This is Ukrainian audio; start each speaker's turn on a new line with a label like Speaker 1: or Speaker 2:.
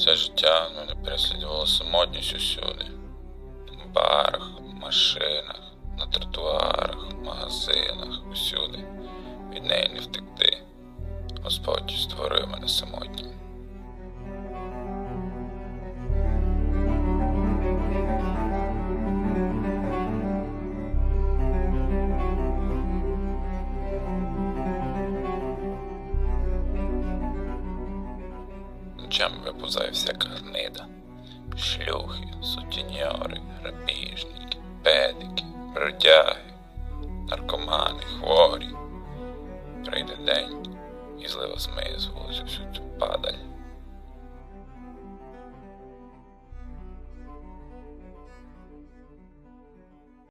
Speaker 1: Все життя мене переслідувала самотність усюди. В барах, машинах, на тротуарах, магазинах, усюди. Від неї не втекти. Господь створив мене самотнім. Очам випузає всяка гнида, шлюхи, сутіньори, грабіжники, педики, бродяги, наркомани, хворі. Прийде день і злива змиє з вулиці всю цю падаль.